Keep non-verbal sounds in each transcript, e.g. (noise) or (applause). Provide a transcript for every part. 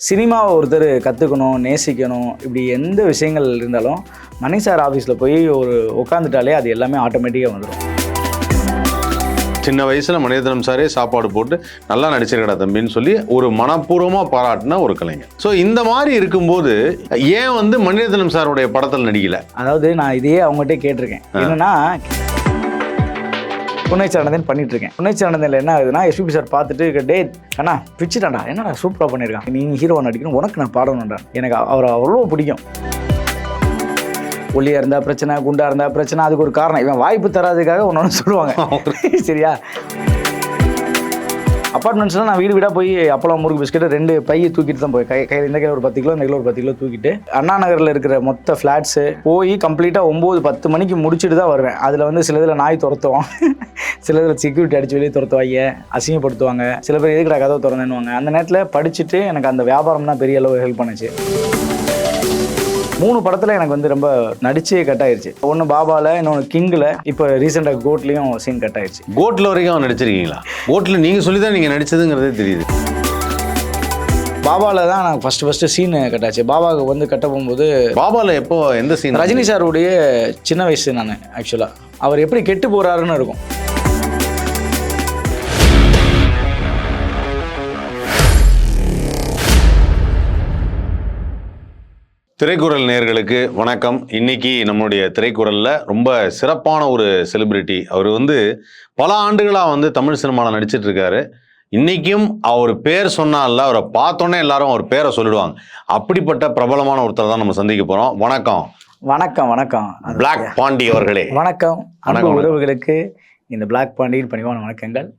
சினிமாவை ஒருத்தர் கற்றுக்கணும் நேசிக்கணும் இப்படி எந்த விஷயங்கள் இருந்தாலும் மணி சார் ஆஃபீஸில் போய் ஒரு உட்காந்துட்டாலே அது எல்லாமே ஆட்டோமேட்டிக்காக வந்துடும் சின்ன வயசுல மணிரத்னம் சாரே சாப்பாடு போட்டு நல்லா நடிச்சிருக்கடா தம்பின்னு சொல்லி ஒரு மனப்பூர்வமா பாராட்டின ஒரு கலைஞர். ஸோ இந்த மாதிரி இருக்கும்போது ஏன் வந்து மணிரத்னம் சாருடைய படத்தில் நடிக்கல? அதாவது நான் இதையே அவங்ககிட்ட கேட்டிருக்கேன். என்னன்னா புன்னைச்சானந்தன் பண்ணிட்டு இருக்கேன் புன்னைச்சானந்தில் என்ன ஆகுதுன்னா எஸ்பிபி சார் பார்த்துட்டு டே அண்ணா பிச்சுட்டாண்டா என்னடா சூப்பராக பண்ணியிருக்கான் நீ ஹீரோ நடிக்கணும் உனக்கு நான் பாடணும்டா. எனக்கு அவரை அவ்வளோ பிடிக்கும். ஒல்லியாக இருந்தால் பிரச்சனை குண்டா இருந்தால் பிரச்சனை அதுக்கு ஒரு காரணம். இவன் வாய்ப்பு தராதுக்காக ஒன்று ஒன்று சொல்லுவாங்க. (laughs) சரியா? அப்பார்ட்மெண்ட்ஸ்லாம் நான் வீடு வீடாக போய் அப்பளம் முறுக்கு பிஸ்கெட்டு ரெண்டு பையை தூக்கிட்டு தான் போய். கை கையில் இந்த கையில் ஒரு பத்து கிலோ இந்த கையில் ஒரு பத்து கிலோ தூக்கிட்டு அண்ணா நகரில் இருக்கிற மொத்த ஃப்ளாட்ஸு போய் கம்ப்ளீட்டாக ஒம்பது பத்து மணிக்கு முடிச்சுட்டு தான் வருவேன். அதில் வந்து சில இதில் நாய் துரத்துவோம் (laughs) சில இதில் செக்யூரிட்டி அடிச்சு வெளியே துரத்துவாங்க அசிங்கப்படுத்துவாங்க. சில பேர் எதுக்குடா கதவை திறந்துன்னுவாங்க. அந்த நேரத்தில் படிச்சுட்டு எனக்கு அந்த வியாபாரம் தான் பெரிய அளவு ஹெல்ப் பண்ணுச்சு. மூணு படத்தில் எனக்கு வந்து ரொம்ப நடிச்சே கட் ஆயிருச்சு. ஒன்று பாபாவில் இன்னொன்று கிங்கில். இப்போ ரீசெண்டாக கோட்லேயும் சீன் கட் ஆயிருச்சு. கோட்ல வரைக்கும் நடிச்சிருக்கீங்களா? கோட்ல நீங்க சொல்லி தான் நீங்க நடிச்சதுங்கிறதே தெரியுது. பாபாவில் தான் நான் ஃபஸ்ட்டு ஃபஸ்ட்டு சீன் கட்டாச்சு பாபாவுக்கு வந்து கட்ட போகும்போது பாபால எப்போ எந்த சீன் ரஜினி சாருடைய சின்ன வயசு நான் ஆக்சுவலாக அவர் எப்படி கெட்டு போகிறாருன்னு இருக்கும். திரைக்குறள் நேயர்களுக்கு வணக்கம். இன்னைக்கு நம்மளுடைய திரைக்குறளில் ரொம்ப சிறப்பான ஒரு செலிபிரிட்டி அவர் வந்து பல ஆண்டுகளாக வந்து தமிழ் சினிமாவில் நடிச்சிட்டு இருக்காரு. இன்னைக்கும் அவர் பேர் சொன்னால அவரை பார்த்தோன்னே எல்லாரும் அவர் பேரை சொல்லிடுவாங்க. அப்படிப்பட்ட பிரபலமான ஒருத்தர் தான் நம்ம சந்திக்க போகிறோம் வணக்கம். வணக்கம் வணக்கம். பிளாக் பாண்டி அவர்களே. வணக்கம். அன்பு வணக்கம். உறவுகளுக்கு இந்த பிளாக் பாண்டியின் பணிவான வணக்கங்கள்.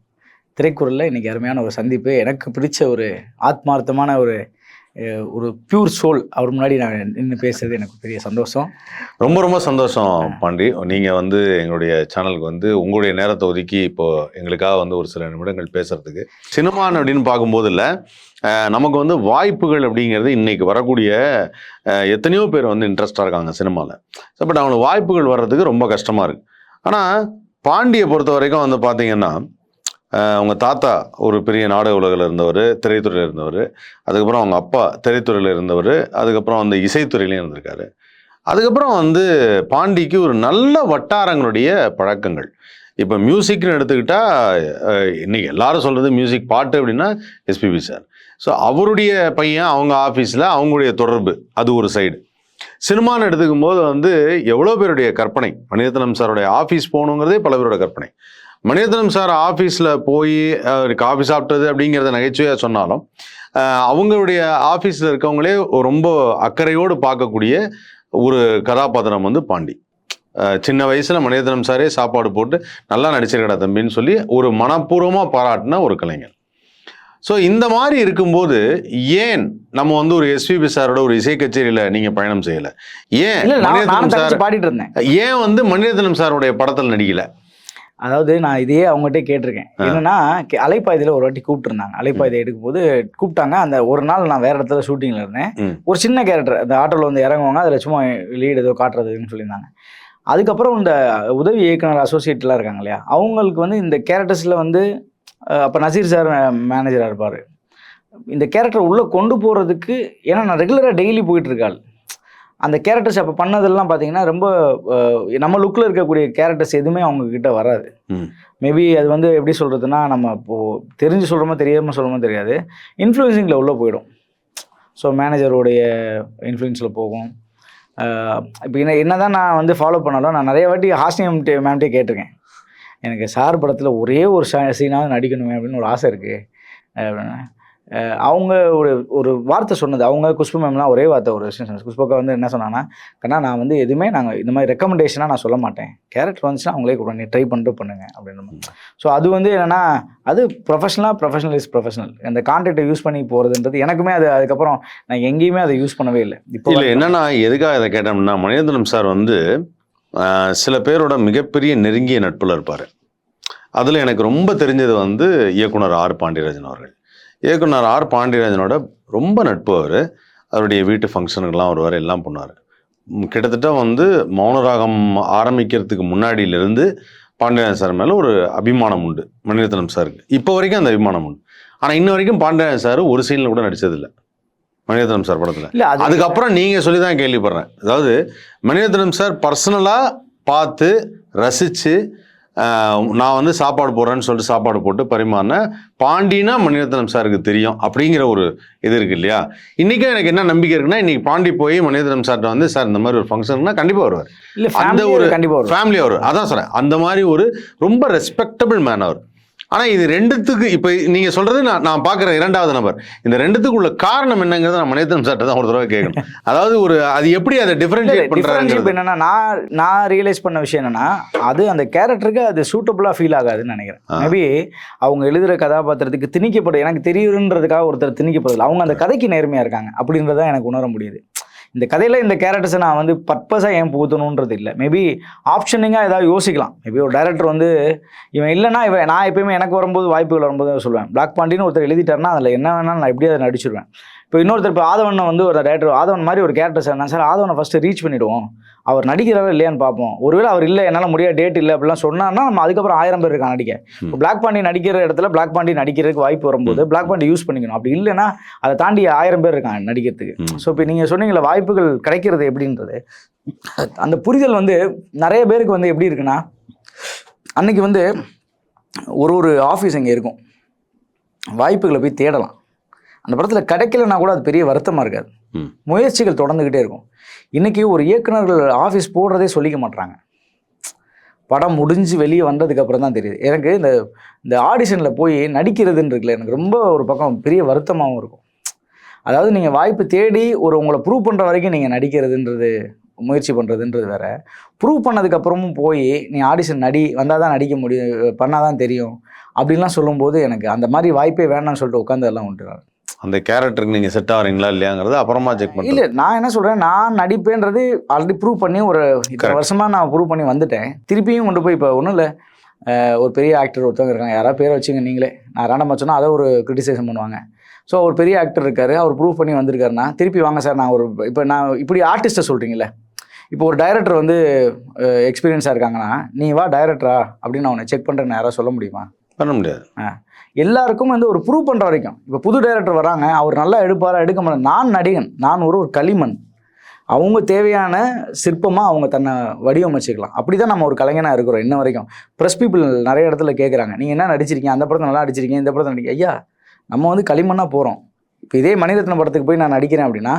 திரைக்குறளில் இன்னைக்கு அருமையான ஒரு சந்திப்பு. எனக்கு பிடிச்ச ஒரு ஆத்மார்த்தமான ஒரு ஒரு பியூர் சோல் அவர் முன்னாடி நான் நின்று பேசுறது எனக்கு பெரிய சந்தோஷம். ரொம்ப ரொம்ப சந்தோஷம் பாண்டி. நீங்கள் வந்து எங்களுடைய சேனலுக்கு வந்து உங்களுடைய நேரத்தை ஒதுக்கி இப்போ எங்களுக்காக வந்து ஒரு சில நிமிடங்கள் பேசுறதுக்கு. சினிமா அப்படின்னு பார்க்கும்போது இல்லை நமக்கு வந்து வாய்ப்புகள் அப்படிங்கிறது இன்னைக்கு வரக்கூடிய எத்தனையோ பேர் வந்து இன்ட்ரெஸ்டாக இருக்காங்க சினிமாவில் ஸோ பட் அவங்களுக்கு வாய்ப்புகள் வர்றதுக்கு ரொம்ப கஷ்டமாக இருக்குது ஆனால் பாண்டியை பொறுத்த வரைக்கும் வந்து பார்த்தீங்கன்னா அவங்க தாத்தா ஒரு பெரிய நாடக உலகில் இருந்தவர் திரைத்துறையில் இருந்தவர் அதுக்கப்புறம் அவங்க அப்பா திரைத்துறையில் இருந்தவர் அதுக்கப்புறம் வந்து இசைத்துறையிலையும் இருந்திருக்காரு. அதுக்கப்புறம் வந்து பாண்டிக்கு ஒரு நல்ல வட்டாரங்களுடைய பழக்கங்கள். இப்போ மியூசிக்னு எடுத்துக்கிட்டால் இன்றைக்கி எல்லாரும் சொல்கிறது மியூசிக் பாட்டு அப்படின்னா எஸ்பிபி சார். ஸோ அவருடைய பையன் அவங்க ஆஃபீஸில் அவங்களுடைய தொடர்பு அது ஒரு சைடு. சினிமான்னு எடுத்துக்கும் போது வந்து எவ்வளோ பேருடைய கற்பனை மணிரத்னம் சாருடைய ஆஃபீஸ் போகணுங்கிறதே பல பேரோட கற்பனை. மணிரத்னம் சார் ஆஃபீஸில் போய் அஹ், காஃபி சாப்பிட்டது அப்படிங்கிறத நகைச்சுவையாக சொன்னாலும் அவங்களுடைய ஆஃபீஸில் இருக்கவங்களே ரொம்ப அக்கறையோடு பார்க்கக்கூடிய ஒரு கதாபாத்திரம் வந்து பாண்டி. சின்ன வயசில் மணிரத்னம் சாரே சாப்பாடு போட்டு நல்லா நடிச்சிருக்கடா தம்பின்னு சொல்லி ஒரு மனப்பூர்வமாக பாராட்டின ஒரு கலைஞர். ஸோ இந்த மாதிரி இருக்கும்போது ஏன் நம்ம வந்து ஒரு எஸ்பிபி சாரோட ஒரு இசை கச்சேரியில் நீங்கள் பயணம் செய்யலை? ஏன் மணிரத்னம் சார் பாடிட்டு இருந்தேன். ஏன் வந்து மணிரத்னம் சாருடைய படத்தில் நடிக்கல? அதாவது நான் இதையே அவங்ககிட்ட கேட்டிருக்கேன். என்னன்னா கே- அலைப்பாய்தியில் ஒரு வாட்டி கூப்பிட்டுருந்தாங்க. அலைப்பாய்தை எடுக்கும் போது கூப்பிட்டாங்க. அந்த ஒரு நாள் நான் வேற இடத்துல ஷூட்டிங்கில் இருந்தேன். ஒரு சின்ன கேரக்டர் அந்த ஆட்டோவில் வந்து இறங்குவாங்க. அதில் சும்மா லீடு ஏதோ காட்டுறதுன்னு சொல்லியிருந்தாங்க. அதுக்கப்புறம் இந்த உதவி இயக்குனர் அசோசியேட்லாம் இருக்காங்க இல்லையா? அவங்களுக்கு வந்து இந்த கேரக்டர்ஸில் வந்து அப்போ நசீர் சார் மேனேஜராக இருப்பார். இந்த கேரக்டர் உள்ளே கொண்டு போகிறதுக்கு ஏன்னா நான் ரெகுலராக டெய்லி போயிட்டு இருக்காள். அந்த கேரக்டர்ஸ் அப்போ பண்ணதெல்லாம் பார்த்தீங்கன்னா ரொம்ப நம்ம லுக்கில் இருக்கக்கூடிய கேரக்டர்ஸ் எதுவுமே அவங்க கிட்ட வராது. மேபி அது வந்து எப்படி சொல்கிறதுனா நம்ம இப்போது தெரிஞ்சு சொல்கிறோமோ தெரியாமல் சொல்கிறோமோ தெரியாது. இன்ஃப்ளூயன்சிங்கில் உள்ளே போயிடும். ஸோ மேனேஜருடைய இன்ஃப்ளூயன்ஸில் போகும். இப்போ என்ன என்ன தான் நான் வந்து ஃபாலோ பண்ணாலும் நான் நிறைய வாட்டி ஹாஸ்னியம் மேம்கிட்டே கேட்டிருக்கேன். எனக்கு சார் படத்தில் ஒரே ஒரு சீனாவது நடிக்கணுமே அப்படின்னு ஒரு ஆசை இருக்குது அவங்க ஒரு ஒரு வார்த்தை சொன்னது. அவங்க குஷ்பு மேம்லாம் ஒரே வார்த்தை ஒரு விஷயம் சொன்னது. குஷ்பக்கா வந்து என்ன சொன்னாங்கன்னா கண்ணா நான் வந்து எதுவுமே நாங்கள் இந்த மாதிரி ரெக்கமெண்டேஷனாக நான் சொல்ல மாட்டேன். கேரக்டர் வந்துச்சுன்னா அவங்களே கூட நீ ட்ரை பண்ணிட்டு பண்ணுங்க. அப்படின்னு ஸோ அது வந்து என்னன்னா அது ப்ரொஃபஷனலாக ப்ரொஃபஷனல் இஸ் ப்ரொஃபஷனல் அந்த கான்டாக்டை யூஸ் பண்ணி போகிறதுன்றது எனக்குமே அது அதுக்கப்புறம் நான் எங்கேயுமே அதை யூஸ் பண்ணவே இல்லை. இப்போ இல்லை என்னன்னா எதுக்காக இதை கேட்டோம்னா மணிரத்னம் சார் வந்து சில பேரோட மிகப்பெரிய நெருங்கிய நட்புல இருப்பார். அதில் எனக்கு ரொம்ப தெரிஞ்சது வந்து இயக்குனர் ஆர் பாண்டியராஜன் அவர்கள். இயக்குனர் ஆர் பாண்டியராஜனோட ரொம்ப நட்பு அவர். அவருடைய வீட்டு ஃபங்க்ஷனுக்கெல்லாம் வருவார் எல்லாம் பண்ணுவார். கிட்டத்தட்ட வந்து மௌனராகம் ஆரம்பிக்கிறதுக்கு முன்னாடியிலிருந்து பாண்டியராஜன் சார் மேலே ஒரு அபிமானம் உண்டு மணிரத்னம் சாருக்கு. இப்போ வரைக்கும் அந்த அபிமானம் உண்டு. ஆனால் இன்ன வரைக்கும் பாண்டியராஜன் சார் ஒரு சீனில் கூட நடிச்சதில்லை மணிரத்னம் சார் படத்துல. அதுக்கப்புறம் நீங்க சொல்லி தான் கேள்விப்படுறேன். அதாவது மணிரத்னம் சார் பர்சனலா பார்த்து ஆஹ், நான் வந்து சாப்பாடு போடுறேன்னு சொல்லிட்டு சாப்பாடு போட்டு பரிமாறினேன் பாண்டினா மணிரத்னம் சாருக்கு தெரியும் அப்படிங்கிற ஒரு இது இருக்கு இல்லையா? இன்னைக்கும் எனக்கு என்ன நம்பிக்கை இருக்குன்னா இன்னைக்கு பாண்டி போய் மணிரத்னம் சார்ட்ட வந்து சார் இந்த மாதிரி ஒரு ஃபங்க்ஷன்னா கண்டிப்பா வருவார். இல்லை அந்த ஒரு கண்டிப்பாக வரும் ஃபேமிலி அவர் அதான் சொல்றேன். அந்த மாதிரி ஒரு ரொம்ப ரெஸ்பெக்டபிள் மேன் அவர். ஆனா இது ரெண்டுத்துக்கு இப்ப நீங்க சொல்றது நான் நான் பாக்குற இரண்டாவது நபர். இந்த ரெண்டுத்துக்கு உள்ள காரணம் என்னங்கிறத நான் மணிரத்னம் சார்ட்ட தான் ஒரு தடவை கேட்கணும் அதாவது ஒரு அது எப்படி அதை டிஃபரன்ஷியேட் பண்றாங்க என்னன்னா நான் நான் ரியலைஸ் பண்ண விஷயம் என்னன்னா அது அந்த கேரக்டருக்கு அது சூட்டபுளாக ஃபீல் ஆகாதுன்னு நினைக்கிறேன். மேபி அவங்க எழுதுகிற கதாபாத்திரத்துக்கு திணிக்கப்படும். எனக்கு தெரியுன்றதுக்காக ஒருத்தர் திணிக்கப்படுது அவங்க அந்த கதைக்கு நேர்மையாக இருக்காங்க அப்படின்றத எனக்கு உணர முடியுது. இந்த கதையில் இந்த கேரக்டர்ஸை நான் வந்து பர்பஸாக ஏன் புகுத்தணுன்றது இல்லை. மேபி ஆப்ஷனிங்காக ஏதாவது யோசிக்கலாம். மேபி ஒரு டைரக்டர் வந்து இவன் இல்லைன்னா இவன் நான் எப்பயுமே எனக்கு வரும்போது வாய்ப்புகள் வரும்போது சொல்லுவேன் பிளாக் பாண்டின்னு ஒருத்தர் எழுதிட்டாருன்னா அதில் என்ன வேணாலும் நான் எப்படி அதை நடிச்சிருவேன். இப்போ இன்னொருத்தர் இப்போ ஆதவனை வந்து ஒரு டேரக்டர் ஆதவன் மாதிரி ஒரு கேரக்டர் சார் நான் சார் ஆதவனை ஃபஸ்ட்டு ரீச் பண்ணிவிடுவோம் அவர் நடிக்கிறவா இல்லையான்னு பார்ப்போம். ஒருவேளை அவர் இல்லை என்னால் முடியாது டேட் இல்லை அப்படிலாம் சொன்னான்னா நம்ம அதுக்கப்புறம் ஆயிரம் பேர் இருக்கான் நடிக்க. இப்போ பிளாக் பாண்டி நடிக்கிற இடத்துல பிளாக் பாண்டி நடிக்கிறதுக்கு வாய்ப்பு வரும்போது பிளாக் பாண்டி யூஸ் பண்ணிக்கணும். அப்படி இல்லைன்னா அதை தாண்டி ஆயிரம் பேர் இருக்காங்க நடிக்கிறதுக்கு. ஸோ இப்போ நீங்கள் சொன்னீங்களே வாய்ப்புகள் கிடைக்கிறது எப்படின்றது. அந்த புரிதல் வந்து நிறைய பேருக்கு வந்து எப்படி இருக்குன்னா அன்னைக்கு வந்து ஒரு ஒரு ஆஃபீஸ் இங்கே இருக்கும். வாய்ப்புகளை போய் தேடலாம். அந்த படத்தில் கிடைக்கலனா கூட அது பெரிய வருத்தமாக இருக்காது. முயற்சிகள் தொடர்ந்துக்கிட்டே இருக்கும். இன்றைக்கி ஒரு இயக்குனர்கள் ஆஃபீஸ் போடுறதே சொல்லிக்க மாட்றாங்க. படம் முடிஞ்சு வெளியே வந்ததுக்கு அப்புறம் தான் தெரியுது. எனக்கு இந்த இந்த ஆடிஷனில் போய் நடிக்கிறதுன்னு இருக்குல்ல எனக்கு ரொம்ப ஒரு பக்கம் பெரிய வருத்தமாகவும் இருக்கும். அதாவது நீங்கள் வாய்ப்பு தேடி ஒரு உங்களை ப்ரூவ் பண்ணுற வரைக்கும் நீங்கள் நடிக்கிறதுன்றது முயற்சி பண்ணுறதுன்றது வேற. ப்ரூவ் பண்ணதுக்கப்புறமும் போய் நீ ஆடிஷன் நடி வந்தால் தான் நடிக்க முடியும் பண்ணால் தான் தெரியும் அப்படின்லாம் சொல்லும்போது எனக்கு அந்த மாதிரி வாய்ப்பே வேணாம்னு சொல்லிட்டு உட்காந்து எல்லாம் விட்டுறாரு அந்த கேரக்டருக்கு நீங்க செட் ஆகிறீங்களா இல்லையாங்கிறது அப்புறமா செக் இல்ல பண்ணுறேன் நான் என்ன சொல்றேன் நான் நடிப்பேன்றது ஆல்ரெடி ப்ரூவ் பண்ணி ஒரு இத்தனை Correct. வருஷமா நான் ப்ரூவ் பண்ணி வந்துட்டேன். திருப்பியும் கொண்டு போய் இப்போ ஒன்றும் இல்லை. ஒரு பெரிய ஆக்டர் ஒருத்தவங்க இருக்காங்க. யாராவது பேரை வச்சுங்க நீங்களே. நான் ரேண்டமாக சொன்னால் அதை ஒரு கிரிட்டிசைசம் பண்ணுவாங்க. ஸோ ஒரு பெரிய ஆக்டர் இருக்காரு அவர் ப்ரூவ் பண்ணி வந்திருக்காருன்னா திருப்பி வாங்க சார் நான் ஒரு இப்போ நான் இப்படி ஆர்டிஸ்ட்டை சொல்கிறீங்களே இப்போ ஒரு டைரக்டர் வந்து எக்ஸ்பீரியன்ஸாக இருக்காங்கன்னா நீ வா டைரக்டரா அப்படின்னு நான் உன்னை செக் பண்ணுறேன்னு யாராவது சொல்ல முடியுமா? பண்ண முடியாது. எல்லாருக்கும் வந்து ஒரு ப்ரூவ் பண்ணுற வரைக்கும். இப்போ புது டைரக்டர் வராங்க அவர் நல்லா எடுப்பாரா எடுக்க மாட்டார்? நான் நடிகன். நான் ஒரு ஒரு களிமண். அவங்க தேவையான சிற்பமாக அவங்க தன்னை வடிவமைச்சிக்கலாம். அப்படி தான் நம்ம ஒரு கலைஞனாக இருக்கிறோம் இன்ன வரைக்கும். ப்ரெஸ் பீப்புள் நிறைய இடத்துல கேட்குறாங்க நீங்கள் என்ன நடிச்சிருக்கீங்க? அந்த படத்தை நல்லா நடிச்சிருக்கீங்க இந்த படத்தை நடிக்க. ஐயா நம்ம வந்து களிமண்ணாக போகிறோம் இப்போ இதே மணிரத்னம் படத்துக்கு போய் நான் நடிக்கிறேன் அப்படின்னா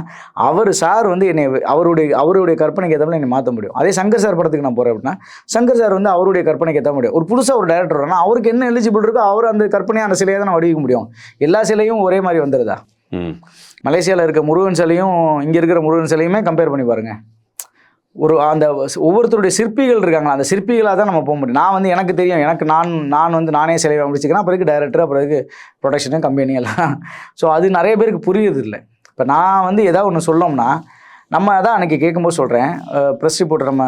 அவர் சார் வந்து என்னை அவருடைய அவருடைய கற்பனைக்கு ஏற்ற என்னை மாற்ற முடியும். அதே சங்கர் சார் படத்துக்கு நான் போகிறேன் அப்படின்னா சங்கர் சார் வந்து அவருடைய கற்பனைக்கு ஏற்ற முடியும். ஒரு புதுசாக ஒரு டேரக்டர் வரனா அவருக்கு என்ன எலிஜிபிள் இருக்கோ அவர் அந்த கற்பனையை அந்த சிலையை தான் வடிவிக்க முடியும். எல்லா சிலையும் ஒரே மாதிரி வந்துடுதா மலேசியாவில் இருக்க முருகன் சிலையும் இங்கே இருக்கிற முருகன் சிலையுமே கம்பேர் பண்ணி பாருங்க. ஒரு அந்த ஒவ்வொருத்தருடைய சிற்பிகள் இருக்காங்களா? அந்த சிற்பிகளாக தான் நம்ம போக முடியும். நான் வந்து எனக்கு தெரியும் எனக்கு நான் நான் வந்து நானே சிலை முடிச்சுக்கிறேன் பிறகு டைரக்டர் பிறகு ப்ரொடக்ஷனு கம்பெனி எல்லாம்? ஸோ அது நிறைய பேருக்கு புரியுது இல்லை இப்போ நான் வந்து ஏதாவது ஒன்று சொல்லோம்னா நம்ம அதான் அன்றைக்கி கேட்கும்போது சொல்கிறேன் ப்ரெஸ் ரிப்போர்ட் நம்ம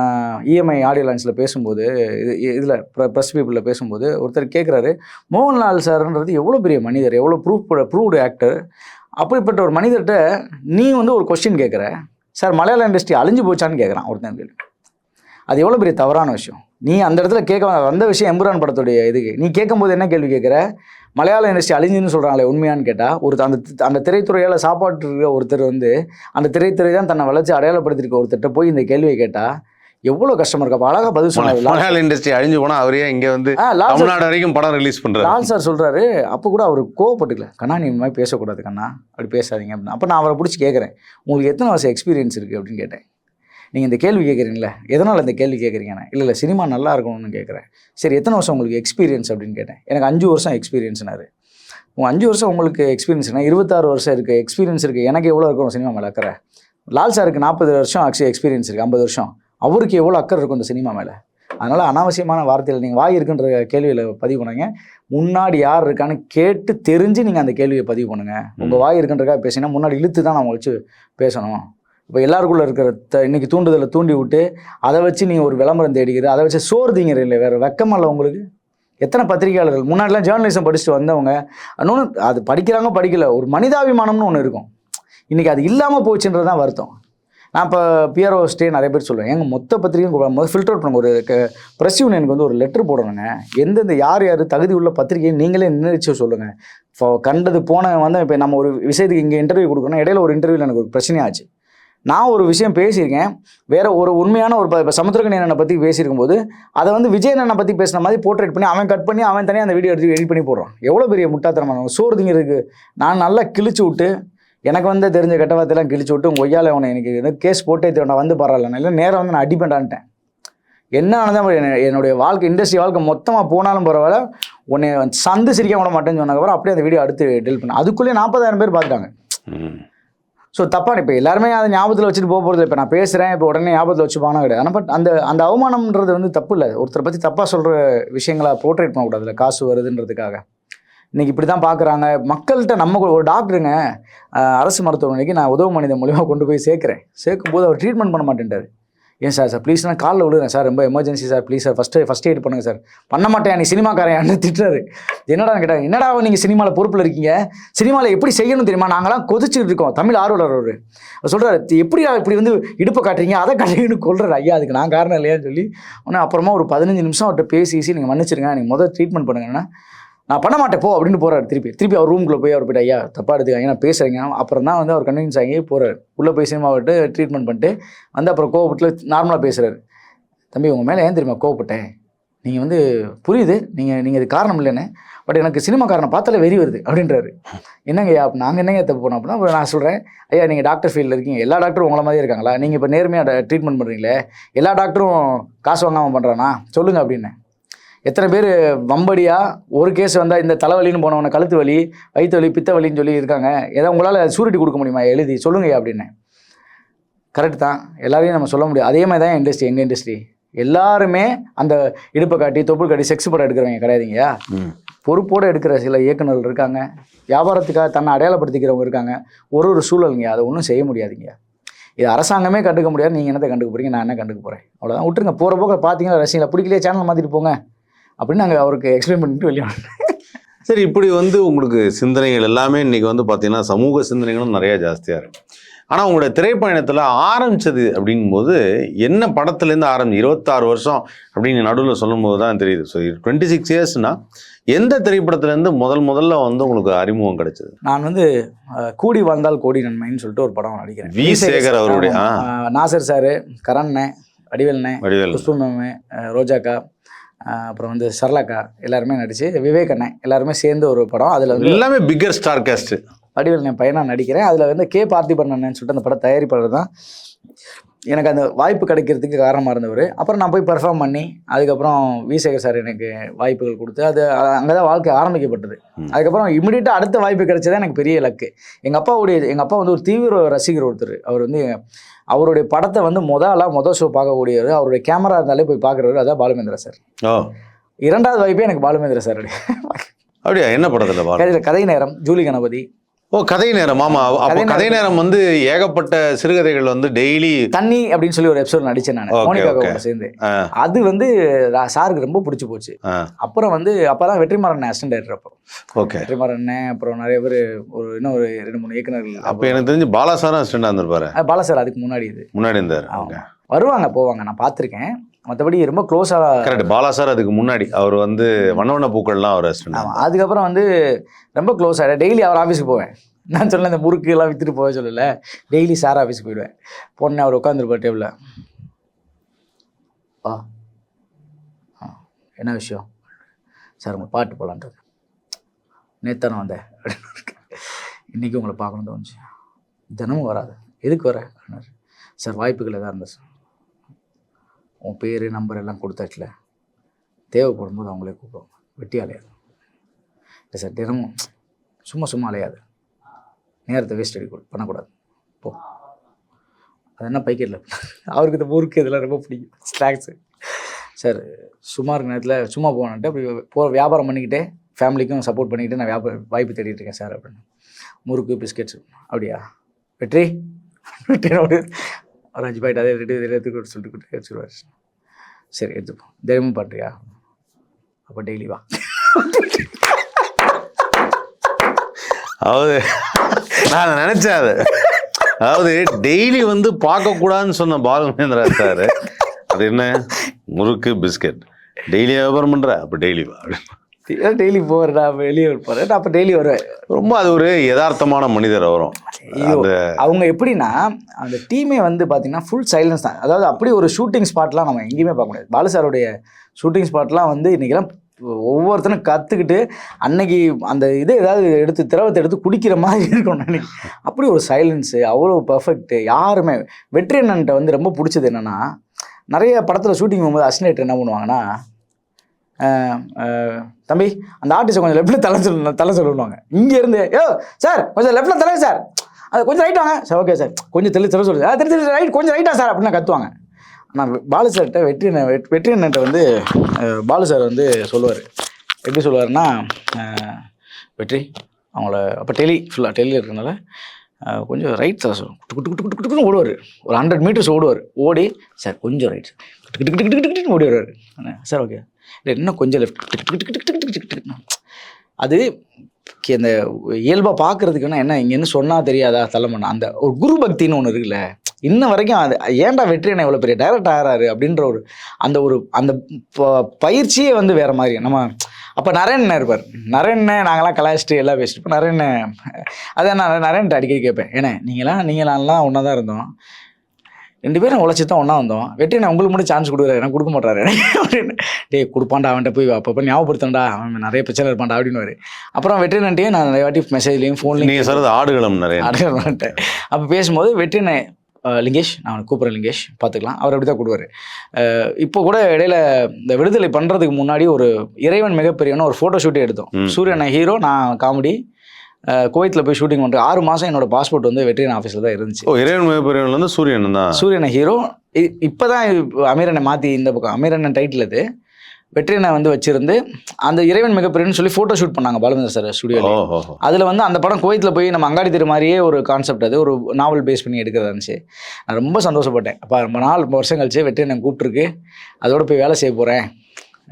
இஎம்ஐ ஆடியோ லான்ஸில் பேசும்போது இது இதில் ப்ரெஸ் பீப்புளில் பேசும்போது ஒருத்தர் கேட்குறாரு மோகன்லால் சார்ன்றது எவ்வளோ பெரிய மனிதர்? எவ்வளோ ப்ரூஃப் ப்ரூவ்டு ஆக்டர் அப்படிப்பட்ட ஒரு மனிதர்கிட்ட நீ வந்து ஒரு கொஸ்டின் கேட்குற சார் மலையாள இண்டஸ்ட்ரி அழிஞ்சு போச்சான்னு கேட்குறான் ஒருத்தன் கேள்வி அது எவ்வளோ பெரிய தவறான விஷயம். நீ அந்த இடத்துல கேட்க வந்த- விஷயம் எம்புரான் படத்துடைய இதுக்கு. நீ கேட்கும்போது என்ன கேள்வி கேட்குற? மலையாள இண்டஸ்ட்ரி அழிஞ்சுன்னு சொல்கிறாங்களே உண்மையான்னு கேட்டால் ஒரு அந்த அந்த திரைத்துறையால் சாப்பாட்டு இருக்கிற ஒருத்தர் வந்து அந்த திரைத்துறை தான் தன்னை வளர்ச்சி அடையாளப்படுத்திருக்க ஒருத்தர்கிட்ட போய் இந்த கேள்வியை கேட்டால் எவ்வளோ கஷ்டமாக இருக்கு? அழகாக பதில் சொன்னார். மலையாள இண்டஸ்ட்ரி அழிஞ்சு போனா அவரே இங்க வந்து தமிழ்நாடு வரைக்கும் படம் ரிலீஸ் பண்றாரு. லால் சார் சொல்கிறாரு அப்போ கூட அவர் கோவப்பட்டுக்கல. கண்ணா நீ இந்த மாதிரி பேசக்கூடாது கண்ணா. அப்படி பேசாதீங்க அப்படின்னு. அப்போ நான் அவரை பிடிச்சி கேட்குறேன் உங்களுக்கு எத்தனை வருஷம் எக்ஸ்பீரியன்ஸ் இருக்குது அப்படின்னு கேட்டேன். நீங்கள் இந்த கேள்வி கேட்குறீங்களே எதனால் இந்த கேள்வி கேட்குறீங்கண்ணே இல்லை இல்லை சினிமா நல்லா இருக்கணும்னு கேட்குறேன் சரி எத்தனை வருஷம் உங்களுக்கு எக்ஸ்பீரியன்ஸ் அப்படின்னு கேட்டேன். எனக்கு அஞ்சு வருஷம் எக்ஸ்பீரியன்ஸ்னாரு உங்கள் அஞ்சு வருஷம் உங்களுக்கு எக்ஸ்பீரியன்ஸ்னா இருபத்தாறு வருஷம் இருக்குது எக்ஸ்பீரியன்ஸ் இருக்குது எனக்கு எவ்வளோ இருக்கும் சினிமா மேலே அக்கறை? லால் சாருக்கு நாற்பது வருஷம் ஆக்சுவலி எக்ஸ்பீரியன்ஸ் இருக்குது ஐம்பது வருஷம். அவருக்கு எவ்வளோ அக்கறை இருக்கும் இந்த சினிமா மேலே? அதனால் அனாவசியமான வார்த்தையில் நீங்கள் வாய் இருக்குன்ற கேள்வியில் பதிவு பண்ணுங்க. முன்னாடி யார் இருக்கான்னு கேட்டு தெரிஞ்சு நீங்கள் அந்த கேள்வியை பதிவு பண்ணுங்க. உங்கள் வாய் இருக்குன்றக்காக பேசினா முன்னாடி இழுத்து தான் நம்ம வச்சு பேசணும். இப்போ எல்லாருக்குள்ள இருக்கிற த இன்னைக்கு தூண்டுதலை தூண்டி விட்டு அதை வச்சு நீங்கள் ஒரு விளம்பரம் தேடிக்கிறது அதை வச்சு சோறு திங்கிறீங்களே வேறு வெக்கமல்ல உங்களுக்கு? எத்தனை பத்திரிகையாளர்கள்? முன்னாடிலாம் ஜேர்னலிசம் படிச்சுட்டு வந்தவங்க இன்னொன்று அது படிக்கிறாங்க படிக்கல. ஒரு மனிதாபிமானம்னு ஒன்று இருக்கும். இன்றைக்கி அது இல்லாமல் போச்சுன்றது தான் வருத்தம். நான் இப்போ பிஆர்ஓ ஸ்டே நிறைய பேர் சொல்லுவேன். எங்கள் மொத்த பத்திரிகையும் கூட ஃபில்டர் பண்ணுங்க. ஒரு ப்ரெஸ் யூனியனுக்கு வந்து ஒரு லெட்டர் போடணுங்க. எந்தெந்த யார் யார் தகுதி உள்ள பத்திரிகையை நீங்களே நிர்ணயிச்சு சொல்லுங்கள் இப்போ கண்டது போன வந்து இப்போ நம்ம ஒரு விஷயத்துக்கு இங்கே இன்டர்வியூ கொடுக்கணும் இடையில ஒரு இன்டர்வியூவில் எனக்கு ஒரு பிரச்சனையாச்சு நான் ஒரு விஷயம் பேசியிருக்கேன். வேற ஒரு உண்மையான ஒரு இப்போ சமுத்திரகணியனை பற்றி பேசியிருக்கும் போது அதை வந்து விஜயனனை பற்றி பேசின மாதிரி போர்ட்ரேட் பண்ணி அவன் கட் பண்ணி அவன் தனியாக அந்த வீடியோ எடுத்து எடிட் பண்ணி போடுறான். எவ்வளோ பெரிய முட்டாத்தனமான சோறுதிங்கிறதுக்கு நான் நல்லா கிழிச்சு விட்டு எனக்கு வந்து தெரிஞ்ச கெட்ட வார்த்தையெல்லாம் கிழிச்சு விட்டு உங்கள் ஒய்யால அவனை எனக்கு கேஸ் போட்டே தேவை வந்து பரவாயில்ல. இல்லை நேரம் வந்து நான் அடிப்பேன்டான்ட்டேன் என்ன ஆனதான் என்னுடைய வாழ்க்கை இண்டஸ்ட்ரி வாழ்க்கை மொத்தமாக போனாலும் பரவாயில்ல. உன்னை சந்து சிரிக்க விட மாட்டேன்னு சொன்னதுக்கப்புறம் அப்படியே அந்த வீடியோ அடுத்து டெல் பண்ணேன். அதுக்குள்ளேயே நாற்பதாயிரம் பேர் பார்த்துட்டாங்க. ஸோ தப்பான இப்போ எல்லாருமே அதை ஞாபகத்தில் வச்சுட்டு போக போகிறது இப்போ நான் பேசுகிறேன் இப்போ உடனே ஞாபகத்தில் வச்சுப்பானா கிடையாது. ஆனால் பட் அந்த அந்த அவமானம்ன்றது வந்து தப்பு இல்லை. ஒருத்தரை பற்றி தப்பாக சொல்கிற விஷயங்களை போர்ட்ரேட் பண்ணக்கூடாது இல்லை. காசு வருதுன்றதுக்காக. இன்றைக்கி இப்படி தான் பார்க்குறாங்க மக்கள்கிட்ட நம்ம ஒரு டாக்டருங்க அரசு மருத்துவமனைக்கு நான் உதவு மனித மூலியமாக கொண்டு போய் சேர்க்குறேன். சேர்க்கும் போது அவர் ட்ரீட்மெண்ட் பண்ண மாட்டேன்ட்டார். ஏன் சார் சார் ப்ளீஸ் நான் காலில் விழுறேன் சார் ரொம்ப emergency sir please sir first first aid பண்ணுங்கள் சார் பண்ண மாட்டேன் நீ சினிமாக்காரையான்னு திட்டுறாரு. என்னடா கேட்டாங்க என்னடா நீங்கள் சினிமாவில் பொறுப்பில் இருக்கீங்க? சினிமாவில் எப்படி செய்யணும் தெரியுமா? நாங்களாம் கொதிச்சுட்டு இருக்கோம். தமிழ் ஆர்வலர் அவர். அவர் சொல்கிறாரு எப்படி இப்படி வந்து இடுப்பை காட்டுறீங்க? அதை காட்டுறீங்கன்னு கொள்றாரு ஐயா அதுக்கு நான் காரணம் இல்லையான்னு சொல்லி ஒன்று அப்புறமா ஒரு பதினஞ்சு நிமிஷம் அவர்கிட்ட பேசி ஈசி நீங்கள் மன்னிச்சிருங்க. நீங்கள் முதல் ட்ரீட்மெண்ட் பண்ணுங்கன்னா நான் பண்ண மாட்டேன் போ அப்படின்னு போறாரு திருப்பி. திருப்பி அவர் ரூம்குள்ளே போய் அவர் போய்ட்டு ஐயா தப்பாக எடுத்துக்காங்க நான் பேசுகிறேங்க அப்புறம் தான் வந்து அவர் கன்வின்ஸ் ஆகி போகிறார் உள்ளே போய் சினிமா விட்டு ட்ரீட்மெண்ட் பண்ணிட்டு வந்து அப்புறம் கோவப்பட்டு நார்மலாக பேசுகிறாரு தம்பி உங்கள் மேலே ஏன் தெரியுமா கோவப்பட்டேன்? நீங்கள் வந்து புரியுது. நீங்கள் நீங்கள் இது காரணம் இல்லைன்னு. பட் எனக்கு சினிமாக்காரனை பார்த்தாலே வெறி வருது அப்படின்றாரு. என்னங்கய்யா ஐயா நாங்கள் என்னங்க தப்பு பண்ணோம்? அப்படின்னா அப்புறம் நான் சொல்கிறேன் ஐயா நீங்கள் டாக்டர் ஃபீல்டில் இருக்கீங்க. எல்லா டாக்டரும் உங்களை மாதிரி இருக்காங்களா? நீங்கள் இப்போ நேர்மையாக ட்ரீட்மெண்ட் பண்ணுறீங்களே எல்லா டாக்டரும் காசு வாங்காமல் பண்ணுறானா சொல்லுங்கள் அப்படின்னு. எத்தனை பேர் வம்படியா ஒரு கேஸ் வந்தால் இந்த தலைவலின்னு போனவனை கழுத்து வலி வயிற்று வலி பித்த வலின்னு சொல்லி இருக்காங்க. ஏதோ உங்களால் சூரிட்டி கொடுக்க முடியுமா? எழுதி சொல்லுங்கய்யா அப்படின்னு. கரெக்ட் தான். எல்லாரையும் நம்ம சொல்ல முடியும். அதே மாதிரி தான் இண்டஸ்ட்ரி எங்கள் இண்டஸ்ட்ரி எல்லாருமே அந்த இடுப்பை காட்டி தொப்புள் காட்டி செக்ஸ் படம் எடுக்கிறவங்க கிடையாதுங்கய்யா. பொறுப்போடு எடுக்கிற சில இயக்குனர்கள் இருக்காங்க. வியாபாரத்துக்காக தன்னை அடையாளப்படுத்திக்கிறவங்க இருக்காங்க. ஒரு ஒரு சூழலுங்க அதை ஒன்றும் செய்ய முடியாதுங்க இது அரசாங்கமே கண்டுக்க முடியாது. நீங்கள் என்னத்தை கண்டுக்க போறீங்க? நான் என்ன கண்டுக்க போகிறேன் அவ்வளோதான் விட்டுருங்க. போகிற போக பார்த்தீங்கன்னா ரசிகங்களை பிடிக்கலையே சேனல் மாற்றிட்டு போங்க. அப்படின்னு நாங்கள் அவருக்கு எக்ஸ்பிளைன் பண்ணிட்டு வெளியே. சரி இப்படி வந்து உங்களுக்கு சிந்தனைகள் எல்லாமே இன்னைக்கு வந்து பார்த்தீங்கன்னா சமூக சிந்தனைகளும் நிறைய ஜாஸ்தியாக இருக்கு. ஆனால் உங்களுடைய திரைப்பயணத்தில் ஆரம்பிச்சது அப்படிங்கும்போது என்ன படத்துலேருந்து ஆரம்பிச்சு இருபத்தாறு வருஷம் அப்படின்னு நடுவில் சொல்லும்போது தான் தெரியுது. ஸோ டுவெண்ட்டி சிக்ஸ் இயர்ஸ்னா எந்த திரைப்படத்துலேருந்து முதல் முதல்ல வந்து உங்களுக்கு அறிமுகம் கிடைச்சது? நான் வந்து கூடி வாழ்ந்தால் கோடி நன்மைன்னு சொல்லிட்டு ஒரு படம் நடிக்கிறேன். வி. சேகர் அவருடைய, நாசர் சாரு கரண்ணே வடிவேல்ண்ணே வடிவேல் புஷ்பு மேமு அஹ், ரோஜாக்கா அப்புறம் வந்து சரளாக்கா எல்லாருமே நடிச்சு விவேக் அண்ணன் எல்லாருமே சேர்ந்து ஒரு படம். அதில் வந்து எல்லாமே பிக்கர் ஸ்டார் காஸ்ட் வடிவேல் என் பையனாக நடிக்கிறேன். அதில் வந்து கே பார்த்திபன் அண்ணன் சொல்லிட்டு அந்த படம் தயாரிப்பாளர் தான். எனக்கு அந்த வாய்ப்பு கிடைக்கிறதுக்கு காரணமாக இருந்தவர். அப்புறம் நான் போய் பெர்ஃபார்ம் பண்ணி அதுக்கப்புறம் வி சேகர் சார் எனக்கு வாய்ப்புகள் கொடுத்து அது அங்கே தான் வாழ்க்கை ஆரம்பிக்கப்பட்டது. அதுக்கப்புறம் இமிடியட்டாக அடுத்த வாய்ப்பு கிடைச்சதே எனக்கு பெரிய இலக்கு எங்கள் அப்பாவுடைய எங்கள் அப்பா வந்து ஒரு தீவிர ரசிகர் ஒருத்தர். அவர் வந்து அவருடைய படத்தை வந்து முத ஆளாக மொதல் ஷோ பார்க்கக்கூடியவர். அவருடைய கேமரா இருந்தாலே போய் பார்க்குறவர் அதான் பாலுமேந்திரா சார் இரண்டாவது வாய்ப்பே எனக்கு பாலுமேந்திரா சார் அப்படியா? என்ன படத்தில் கதை நேரம் ஜூலி கணபதி. ஓ கதை நேரம். ஆமா அப்போ கதை நேரம். வந்து ஏகப்பட்ட சிறுகதைகள் வந்து டெய்லி தண்ணி அப்படின்னு சொல்லி ஒரு எபிசோட் நடிச்சேன் நான். மோனிகா. கூட சேர்ந்து. அது வந்து சாருக்கு ரொம்ப பிடிச்சி போச்சு. அப்புறம் வந்து அப்பதான் வெற்றிமாறன் அசிஸ்டன்ட் டைரக்டர் அப்போ. ஓகே. வெற்றிமாறன் அப்புறம் நிறைய பேர் ஒரு இன்னும் ஒரு ரெண்டு மூணு இயக்குனர்கள் அப்போ எனக்கு தெரிஞ்சு பாலா சாரும் அசிஸ்டண்டாக இருந்திருப்பாரு. பாலா சார் அதுக்கு முன்னாடி இது. முன்னாடி இருந்தார். வருவாங்க போவாங்க. நான் பார்த்துருக்கேன். மற்றபடி ரொம்ப க்ளோஸாக கரெக்ட் பாலா சார் அதுக்கு முன்னாடி. அவர் வந்து வண்ண வண்ண பூக்கள்லாம் அவர் அதுக்கப்புறம் வந்து ரொம்ப க்ளோஸ் ஆகிடும் டெய்லி அவர் ஆஃபீஸுக்கு போவேன். நான் சொன்ன இந்த முறுக்கு எல்லாம் விற்றுட்டு போக சொல்லல. டெய்லி சார் ஆஃபீஸுக்கு போயிடுவேன். பொண்ணு அவர் உட்காந்துருப்பார் டேபிளில் ஆ ஆ என்ன விஷயம்? சார் உங்கள் பாட்டு போகலான்றது நேத்தானே வந்தேன். இன்றைக்கி உங்களை பார்க்கணும் தோணுச்சு. தினமும் வராது. எதுக்கு வர. சார் வாய்ப்புகள் எதாவது இருந்தா சார். உன் பேர் நம்பர் எல்லாம் கொடுத்தாச்சுல. தேவைப்படும் போது அவங்களே கூப்பிடுவாங்க. வெட்டி அலையாது. இல்லை சார் தினமும் சும்மா சும்மா அலையாது. நேரத்தை வேஸ்ட் அடி பண்ணக்கூடாது. போ. அது என்ன பைக்கெட்டில் அவருக்கு இந்த முறுக்கு இதெல்லாம் ரொம்ப பிடிக்கும். ஸ்நாக்ஸு சார் சும்மா இருக்கிற நேரத்தில் சும்மா போனேன்ட்டு அப்படி போ வியாபாரம் பண்ணிக்கிட்டே ஃபேமிலிக்கும் சப்போர்ட் பண்ணிக்கிட்டு நான் வியாபார வாய்ப்பு தேடிட்டு இருக்கேன் சார் அப்படின்னு. முறுக்கு பிஸ்கெட்ஸ் அப்படியா? வெற்றி? வெற்றி. ஒரு அஞ்சு பாயிண்ட் அதே ரெண்டு இதில் எடுத்துக்கிட்டு சொல்லிட்டு கொடுத்து வச்சுருவார் சரி எடுத்துப்போம். தினமும் பண்ணுறியா அப்போ டெய்லி வா? அதாவது நான் நினச்சேன் அது. அதாவது டெய்லி வந்து பார்க்கக்கூடாதுன்னு சொன்ன பாலமேந்திரா சார் அது என்ன? முறுக்கு பிஸ்கட். டெய்லி வியாபாரம் பண்ணுற அப்போ டெய்லி வா. டெய்லி போகிறேன் வெளியே போகிறேன் அப்போ டெய்லி வருவேன் ரொம்ப அது ஒரு யதார்த்தமான மனிதர் வரும் அவங்க எப்படின்னா அந்த டீமே வந்து பார்த்தீங்கன்னா ஃபுல் சைலன்ஸ் தான். அதாவது அப்படி ஒரு ஷூட்டிங் ஸ்பாட்லாம் நம்ம எங்கேயுமே பார்க்க முடியாது. பாலு சாருடைய ஷூட்டிங் ஸ்பாட்லாம் வந்து இன்றைக்கெல்லாம் ஒவ்வொருத்தரும் கற்றுக்கிட்டு அன்னைக்கு அந்த இதை ஏதாவது எடுத்து திரவத்தை எடுத்து குடிக்கிற மாதிரி இருக்கும் அன்னைக்கு அப்படி ஒரு சைலன்ஸு அவ்வளோ பர்ஃபெக்ட்டு யாருமே வெற்றி அண்ணன்ட்ட வந்து ரொம்ப பிடிச்சது என்னென்னா நிறைய படத்தில் ஷூட்டிங் போகும்போது அசினேட்டர் என்ன பண்ணுவாங்கன்னா தம்பி அந்த ஆர்டிஸ்ட்டை கொஞ்சம் லெஃப்ட்டில் தலை சொல்லணும் தலை சொல்லுவாங்க இங்கே இருந்து ஏ சார் கொஞ்சம் லெஃப்ட்டில் தலை சார். அது கொஞ்சம் ரைட் வாங்க. Sir okay sir. கொஞ்சம் தெளி தெளி சொல்லுது தெரி தெளி ரைட் கொஞ்சம் ரைட்டா சார் அப்படின்னு கத்துவாங்க. ஆனால் பாலு சார்கிட்ட வெற்றி அண்ணன் வெற்றி வந்து பாலு சார் வந்து சொல்லுவார். எப்படி சொல்லுவாருன்னா வெற்றி அவங்கள அப்போ டெலி ஃபுல்லாக டெலியில் இருக்கனால கொஞ்சம் ரைட் சார் சொல்லும் குட்டு குட்டு குட்டு குட்டு ஓடுவார் ஒரு ஹண்ட்ரட் மீட்டர்ஸ் ஓடுவார் ஓடி சார் கொஞ்சம் ரைட் சார் குட்டு குட்டு குட்டு குட்டு குட்டுன்னு ஓடி வருவார் சார் ஓகே இல்லை இன்னும் கொஞ்சம் லெஃப்ட் அது அந்த இயல்பாக பார்க்கறதுக்குன்னா என்ன இங்கேன்னு சொன்னால் தெரியாதா தலைமண்ணா அந்த ஒரு குரு பக்தின்னு ஒன்று இருக்குல்ல இன்ன வரைக்கும் அது ஏன்டா வெற்றி என்ன இவ்வளோ பெரிய டைரக்ட் ஆகிறாரு அப்படின்ற ஒரு அந்த ஒரு அந்த ப- பயிற்சியே வந்து வேறு மாதிரி நம்ம அப்போ நரேன் இருப்பார். நரேன் நாங்களாம் கலாய்ச்சிட்டு எல்லாம் பேசிட்டு இப்போ நரேன் அதான் நான் நரேன்ட்ட அடிக்கடி கேட்பேன். ஏன்னா நீங்களாம் நீங்களாம்லாம் ஒன்றா தான் இருந்தோம். ரெண்டு பேரும் உழைச்சி தான் ஒன்றா வந்தோம். வெற்றி நான் உங்களுக்கு மட்டும் சான்ஸ் கொடுக்குறாரு. எனக்கு கொடுக்க மாட்டாரு அப்படின்னு (laughs) டேய் கொடுப்பான்டா அவன்கிட்ட போய் அப்பப்போ ஞாபகப்படுத்தண்டா அவன் நிறைய பிரச்சனை இருப்பான்டா அப்படின்னு அப்புறம் வெற்றினன்ட்டே நான் நிறைய வாட்டி மெசேஜ்லேயும் ஃபோன்லேயும் நீங்க சொல்றது ஆடுகளம் நிறைய அடையாளம் அப்போ பேசும்போது வெற்றினை லிங்கேஷ் நான் அவனை கூப்பிட்றேன் லிங்கேஷ் பார்த்துக்கலாம். அவர் அப்படி தான் கூடுவார் இப்போ கூட இடையில இந்த விடுதலை பண்ணுறதுக்கு முன்னாடி ஒரு இறைவன் மிகப்பெரியவன ஒரு ஃபோட்டோ ஷூட்டே எடுத்தோம். சூரியனை ஹீரோ நான் காமெடி கோயத்தில் போய் ஷூட்டிங் பண்ணுறேன் ஆறு மாதம் என்னோட பாஸ்போர்ட் வந்து வெற்றியன் ஆஃபீஸில் தான் இருந்துச்சு. ஓ இறைவன் மிகப்பெரியவன் வந்து சூரியன் தான்? சூரியனை ஹீரோ இப்போ தான் அமீரனை மாற்றி இந்த பக்கம் அமீரண்ணன் டைட்டில் இது வெற்றியனை வந்து வச்சிருந்து அந்த இறைவன் மிகப்பெரியன்னு சொல்லி ஃபோட்டோ ஷூட் பண்ணாங்க பாலுமந்திர சார் ஸ்டுடியோவில் அதில் வந்து அந்த படம் கோயத்தில் போய் நம்ம அங்காடி தெரு மாதிரியே ஒரு கான்செப்ட் அது. ஒரு நாவல் பேஸ் பண்ணி எடுக்கிறதா இருந்துச்சு. நான் ரொம்ப சந்தோஷப்பட்டேன். அப்போ ரொம்ப நாள் ரொம்ப வருஷம் கழிச்சு வெற்றி எனக்கு கூப்பிட்டுருக்கு. அதோட போய் வேலை செய்ய போகிறேன்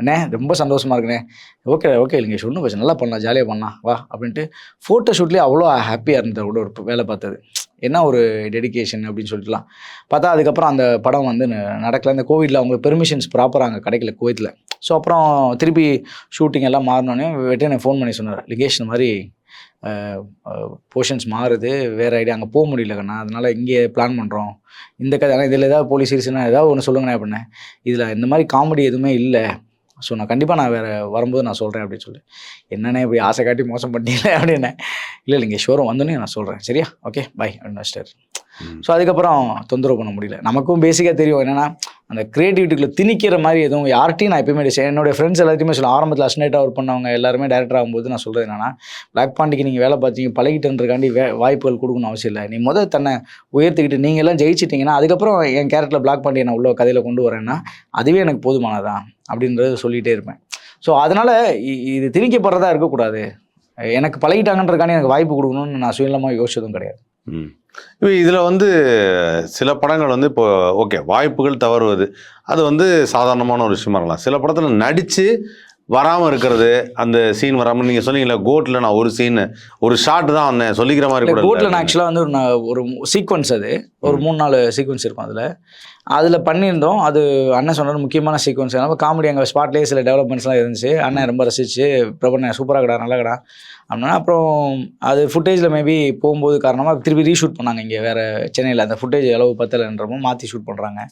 அண்ணே ரொம்ப சந்தோஷமா இருக்குண்ணே. ஓகே ஓகே இல்லைங்க ஒன்றும் பிரச்சனை நல்லா பண்ணலாம் ஜாலியாக பண்ணலாம் வா அப்படின்ட்டு ஃபோட்டோ ஷூட்லேயே அவ்வளோ ஹாப்பியாக இருந்தது கூட ஒரு வேலை பார்த்தது. என்ன ஒரு டெடிகேஷன் அப்படின்னு சொல்லிட்டுலாம். பார்த்தா அதுக்கப்புறம் அந்த படம் வந்து நடக்கலை. நடக்கல இந்த கோவிட்ல அவங்களுக்கு பெர்மிஷன்ஸ் ப்ராப்பராக அங்கே கிடைக்கல கோவித்தில் ஸோ அப்புறம் திருப்பி ஷூட்டிங் எல்லாம் மாறினோடனே வெட்டி ஃபோன் பண்ணி சொன்னார். லிகேஷன் மாதிரி போர்ஷன்ஸ் மாறுது. வேறு ஐடியா அங்கே போக முடியல கண்ணா. அதனால் இங்கே பிளான் பண்ணுறோம் இந்த கதை ஆனால் இதில் ஏதாவது போலீஸ் சீரிஸ்னால் ஏதாவது ஒன்று சொல்லுங்கண்ணே அப்படின்னேன் இதில் இந்த மாதிரி காமெடி எதுவுமே இல்லை. ஸோ நான் கண்டிப்பாக நான் வேறு வரும்போது நான் சொல்கிறேன் அப்படின்னு சொல்லி. என்னண்ணே இப்படி ஆசை காட்டி மோசம் பண்ணிட்டீங்களே அப்படின்னேன் இல்லை இல்லைங்க ஷோரூம் வந்தோடனே நான் சொல்கிறேன் சரியா? ஓகே பை அப்படின்னு வச்சிட்டாரு. ஸோ அதுக்கப்புறம் தொந்தரவு பண்ண முடியல. நமக்கும் பேசிக்காக தெரியும். என்னென்னா அந்த க்ரியேட்டிவிட்டிக்குள்ள திணிக்கிற மாதிரி எதுவும் யார்ட்டையும் நான் எப்பயுமே டிசைன் என்னுடைய ஃப்ரெண்ட்ஸ் எல்லாத்தையுமே சொல்ல ஆரம்பத்தில் அஸ்னேட்டாக ஒர்க் பண்ணவங்க எல்லாருமே டேரக்டர் ஆகும்போது நான் சொல்கிறது என்னன்னா பிளாக் பாண்டிக்கு நீங்கள் வேலை பார்த்தீங்க பழகிட்டுன்றக்காண்டி வே வாய்ப்புகள் கொடுக்கணும் அவசியம் இல்லை. நீ முதல் தன்னை உயர்த்திக்கிட்டு நீங்கள் எல்லாம் ஜெயிச்சிட்டிங்கன்னா அதுக்கப்புறம் என் கேரக்டரில் பிளாக் பாண்டியை நான் உள்ள கதையில் கொண்டு வரேன்னா அதுவே எனக்கு போதுமானதான் அப்படின்றது சொல்லிகிட்டே இருப்பேன். ஸோ அதனால் இது திணிக்கப்படுறதா இருக்கக்கூடாது. எனக்கு பழகிட்டாங்கன்றக்காண்டி எனக்கு வாய்ப்பு கொடுக்கணும்னு நான் சுயநலமாக யோசிச்சதும் கிடையாது. ம். இதில் வந்து சில படங்கள் வந்து இப்போ ஓகே வாய்ப்புகள் தவறுவது. அது வந்து சாதாரணமான ஒரு விஷயமா இருக்கலாம். சில படத்தில் நடித்து வராமல் இருக்கிறது. அந்த சீன் வராமல் நீங்கள் சொன்னீங்களே கோட்டில் நான் ஒரு சீன் ஒரு ஷாட் தான் வந்தேன். சொல்லிக்கிற மாதிரி கூட கோட்டில். நான் ஆக்சுவலாக வந்து ஒரு நா- ஒரு சீக்வன்ஸ் அது. ஒரு மூணு நாலு சீக்வன்ஸ் இருக்கும் அதில். அதில் பண்ணியிருந்தோம். அது அண்ணன் சொன்னது முக்கியமான சீக்வன்ஸ் ஏன்னா காமெடி அங்கே ஸ்பாட்லேயே சில டெவலப்மெண்ட்ஸ்லாம் இருந்துச்சு. அண்ணன் ரொம்ப ரசிச்சு பிரபண்ண சூப்பராக கடா நல்ல கடா அப்படின்னா அப்புறம் அது ஃபுட்டேஜில் மேபி போகும்போது காரணமாக திருப்பி ரீஷூட் பண்ணாங்க இங்கே வேறு சென்னையில். அந்த ஃபுட்டேஜ் அளவு பத்தலைன்றமோ மாற்றி ஷூட் பண்ணுறாங்க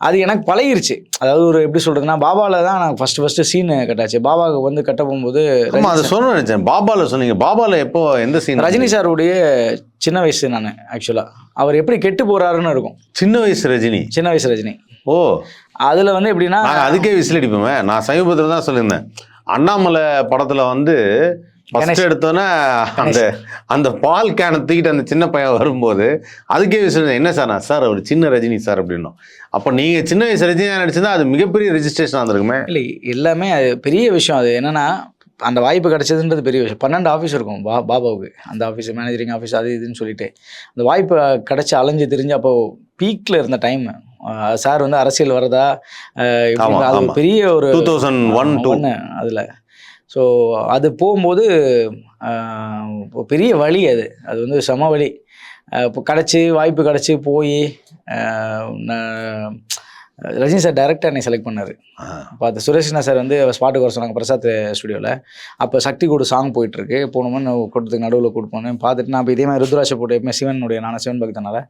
அது எனக்கு பழகிருச்சு. அதாவது ஒரு எப்படி சொல்கிறதுனா பாபாவில் தான் நான் ஃபஸ்ட்டு ஃபஸ்ட்டு சீன் கட்டாச்சு. பாபாவுக்கு வந்து கட்ட போகும்போது அதை சொல்ல நினைச்சேன். பாபால சொன்னீங்க. பாபால எப்போ எந்த சீன் ரஜினி சாருடைய சின்ன வயசு நான் ஆக்சுவலாக அவர் எப்படி கெட்டு போறாருன்னு இருக்கும். சின்ன வயசு ரஜினி? சின்ன வயசு ரஜினி. ஓ. அதில் வந்து எப்படின்னா அதுக்கே விசில் அடிப்போமே நான் சமீபத்தில் தான் சொல்லியிருந்தேன். அண்ணாமலை படத்துல வந்து ஃபர்ஸ்ட் கணேஷ். எடுத்தோன்னே அந்த அந்த பால் கேனை தூக்கிட்டு அந்த சின்ன பையன் வரும்போது அதுக்கே விசில் என்ன சார் நான்? சார் அவர் சின்ன ரஜினி சார் அப்படின்னோம். அப்போ நீங்க சின்ன வயசு ரஜினியா நடிச்சிருந்தா அது மிகப்பெரிய ரெஜிஸ்ட்ரேஷன் வந்திருக்குமே இல்லை எல்லாமே அது பெரிய விஷயம். அது என்னன்னா அந்த வாய்ப்பு கிடைச்சதுன்றது பெரிய விஷயம். பன்னெண்டு ஆஃபீஸ் இருக்கும் பா பாபாவுக்கு. அந்த ஆஃபீஸ் மேனேஜரிங் ஆஃபீஸ் அது இதுன்னு சொல்லிட்டு. அந்த வாய்ப்பு கிடைச்சி அலைஞ்சு தெரிஞ்சு அப்போ பீக்கில் இருந்த டைம் சார் வந்து அரசியல் வரதா அது. பெரிய ஒரு டூ தௌசண்ட் ஒன் டூ ஒன்று அதில். ஸோ அது போகும்போது பெரிய வழி அது. அது வந்து செம வழி. இப்போ கிடச்சி வாய்ப்பு கிடச்சி போய் ரஜினி சார் டேரெக்டாக என்னை செலக்ட் பண்ணார். பார்த்து சுரேஷ்னா சார் வந்து ஸ்பாட்டுக்கு வர சொன்னாங்க பிரசாத் ஸ்டுடியோவில் அப்போ சக்தி கூட சாங் போயிட்டுருக்கு போகணுமோ நான் கூட்டத்துக்கு நடுவில் கூட்டு போனேன் பார்த்துட்டு நான் இப்போ இதே மாதிரி ருத்ராட்ச போட்டு எப்பவுமே சிவனுடைய நானும் சிவன் பக்தனால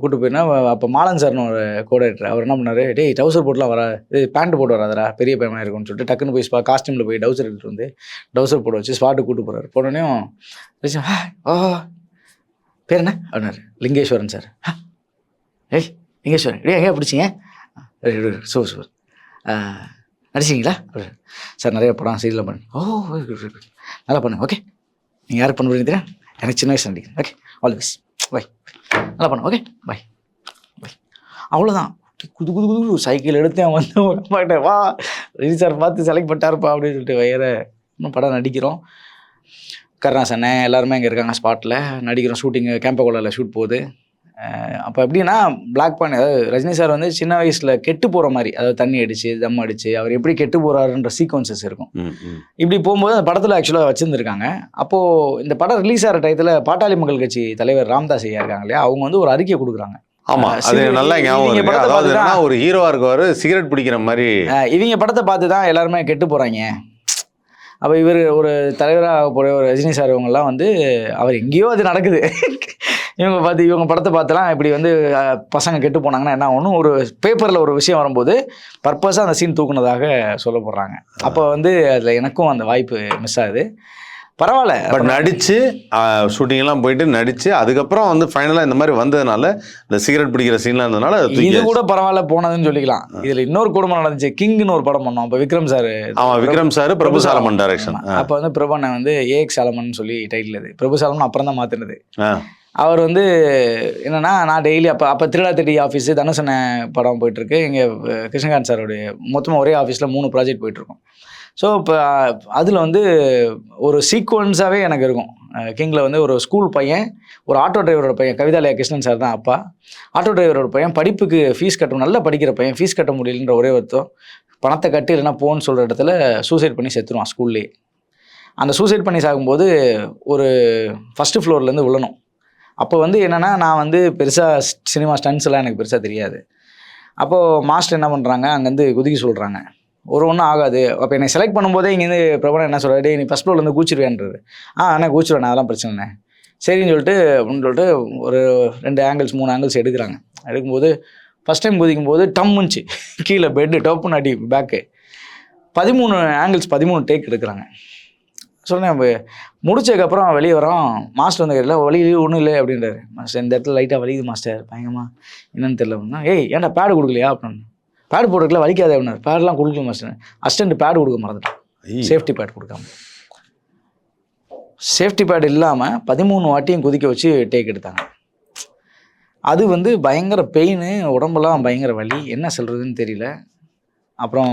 கூட்டு போயிருந்தேன் அப்போ மாலன் சார்னு ஒரு கோடேட்டர் அவர் என்ன பண்ணார் டேய் டவுசர் போட்டுலாம் வர இது பேண்ட் போட்டு வராதரா பெரிய பையனா இருக்கும்னு சொல்லிட்டு டக்குன்னு போய் ஸ்பா காஸ்டியூமில் போய் டவுசர் எடுத்துட்டு வந்து டவுசர் போட வச்சு ஸ்பாட்டுக்கு கூட்டு போகிறார் போனோடனையும் ரஜினி, "ஆ, ஓ பேர் என்ன அப்படின்னாரு லிங்கேஸ்வரன் சார் "ஆ, ஏய் லிங்கேஸ்வரன் டேய் எங்கே பிடிச்சிங்க? சூ சூப்பர் நடிச்சிங்களா சார் நிறைய படம் சீரியல் பண்ணு. ஓ நல்லா பண்ணு ஓகே நீங்கள் யார் பண்ண முடியும் எனக்கு சின்ன வயசு நடிக்கிறேன் ஓகே ஆல் தி பை நல்லா பண்ணு ஓகே பை பை அவ்வளோதான் குது குது குது சைக்கிள் எடுத்து அவன் வந்து மாட்டேன் வா சார் பார்த்து செலக்ட் பண்ணிட்டாருப்பா அப்படின்னு சொல்லிட்டு வேற இன்னும் படம் நடிக்கிறோம். கருணாஸ் எல்லாருமே இங்கே இருக்காங்க ஸ்பாட்டில் நடிக்கிறோம் ஷூட்டிங்கு கேம்பகோலாவில் ஷூட் போகுது. அப்போ எப்படின்னா பிளாக் பாயிண்ட் அதாவது ரஜினி சார் வந்து சின்ன வயசில் கெட்டு போகிற மாதிரி அதாவது தண்ணி அடிச்சு தம் அடிச்சு அவர் எப்படி கெட்டு போகிறாருன்ற சீக்வன்சஸ் இருக்கும். இப்படி போகும்போது அந்த படத்தில் ஆக்சுவலாக வச்சுருந்துருக்காங்க. அப்போது இந்த படம் ரிலீஸ் ஆகிற டயத்தில் பாட்டாளி மக்கள் கட்சி தலைவர் ராம்தாஸ் ஐயா இருக்காங்க இல்லையா? அவங்க வந்து ஒரு அறிக்கை கொடுக்குறாங்க. ஆமா அது நல்லா ஞாபகம் அதாவது ஒரு ஹீரோவா இருக்கவாரு சிகரெட் பிடிக்கிற மாதிரி. இவங்க படத்தை பார்த்து தான் எல்லாருமே கெட்டு போகிறாங்க அப்போ இவர் ஒரு தலைவராக போகிற ஒரு ரஜினி சார் இவங்கெல்லாம் வந்து அவர் எங்கேயோ அது நடக்குது. இவங்க பார்த்து இவங்க படத்தை பார்த்துலாம் இப்படி வந்து பசங்க கெட்டு போனாங்கன்னா என்ன ஒன்றும் ஒரு பேப்பரில் ஒரு விஷயம் வரும்போது பர்பஸாக அந்த சீன் தூக்குனதாக சொல்லப்படுறாங்க. அப்போ வந்து அதில் எனக்கும் அந்த வாய்ப்பு மிஸ் ஆகுது. பரவாயில்ல. பட் நடிச்சு ஷூட்டிங் எல்லாம் போயிட்டு நடிச்சு அதுக்கப்புறம் வந்து ஃபைனலா இந்த மாதிரி வந்ததுனால இந்த சிகரெட் பிடிக்கிற சீன்லாம் இருந்ததுனால இது கூட பரவாயில்ல போனதுன்னு சொல்லிக்கலாம். இதுல இன்னொரு குடும்பம் நடந்துச்சு. கிங்னு ஒரு படம் பண்ணோம். அப்ப விக்ரம் சார் ஆமா விக்ரம் சார் பிரபு சாலமன். டைரக்ஷன் அப்ப வந்து பிரபண்ணன் வந்து ஏஎக்ஸ் சாலமன் சொல்லி டைட்டில் இது. பிரபு சாலமன் அப்புறம் தான் மாத்தினது. அவர் வந்து என்னென்னா நான் டெய்லி அப்போ அப்போ திருவிழா தேடி ஆஃபீஸு தனுசன படம் போயிட்டுருக்கு. இங்கே கிருஷ்ணகாந்த் சாரோடைய மொத்தமாக ஒரே ஆஃபீஸில் மூணு ப்ராஜெக்ட் போயிட்டுருக்கோம். ஸோ இப்போ அதில் வந்து ஒரு சீக்வன்ஸாகவே எனக்கு இருக்கும். கிங்கில் வந்து ஒரு ஸ்கூல் பையன் ஒரு ஆட்டோ டிரைவரோட பையன் கவிதாலயா கிருஷ்ணன் சார் தான் அப்பா. ஆட்டோ டிரைவரோட பையன் படிப்புக்கு ஃபீஸ் கட்டணும் நல்லா படிக்கிற பையன் ஃபீஸ் கட்ட முடியலன்ற ஒரே ஒருத்தம் பணத்தை கட்டி இல்லைன்னா போன்னு சொல்கிற இடத்துல சூசைட் பண்ணி செத்துருவான் ஸ்கூல்லேயே அந்த சூசைட் பண்ணி சாகும்போது ஒரு ஃபஸ்ட்டு ஃப்ளோர்லேருந்து விழணும். அப்போ வந்து என்னென்னா நான் வந்து பெருசாக சினிமா ஸ்டன்ஸ் எல்லாம் எனக்கு பெருசாக தெரியாது. அப்போது மாஸ்டர் என்ன பண்ணுறாங்க அங்கேருந்து குதிக்க சொல்கிறாங்க ஒரு ஒன்றும் ஆகாது. அப்போ என்னை செலக்ட் பண்ணும்போதே இங்கேருந்து பிரபலம் என்ன சொல்கிறாரு நீ ஃபஸ்ட் ஃப்ளோர்லேருந்து கூச்சிருவேன்றது ஆ அண்ணா கூச்சிருவேன் அதெல்லாம் பிரச்சனை சரின்னு சொல்லிட்டு அப்படின்னு சொல்லிட்டு ஒரு ரெண்டு ஆங்கிள்ஸ் மூணு ஆங்கிள்ஸ் எடுக்கிறாங்க. எடுக்கும்போது ஃபஸ்ட் டைம் குதிக்கும் போது டம்முச்சு கீழே பெட்டு டப்புன்னு அடி பேக்கு பதிமூணு ஆங்கிள்ஸ் பதிமூணு டேக் எடுக்கிறாங்க. சொன்னேன் முடிச்சதுக்கப்புறம் வெளியே வரோம் மாஸ்டர் வந்து கேட்டல வலி ஒன்றும் இல்லை அப்படின்றாரு. மாஸ்டர் இந்த இடத்துல லைட்டாக வலிக்குது மாஸ்டர். பயங்கரமா என்னன்னு தெரியல அப்படின்னா ஏய் ஏன்டா பேடு கொடுக்கலையா? அப்படின்னு. பேடு போட்டுருக்கல வலிக்காதே அப்படின்னாரு. பேடெலாம் கொடுக்கல மாஸ்டர். அசிஸ்டன்ட் பேடு கொடுக்க மறந்துட்டேன். சேஃப்டி பேட் கொடுக்காம. சேஃப்டி பேட் இல்லாமல் பதிமூணு வாட்டியும் குதிக்க வச்சு டேக் எடுத்தாங்க. அது வந்து பயங்கர பெயின் உடம்பெல்லாம் பயங்கர வலி. என்ன சொல்கிறதுன்னு தெரியல. அப்புறம்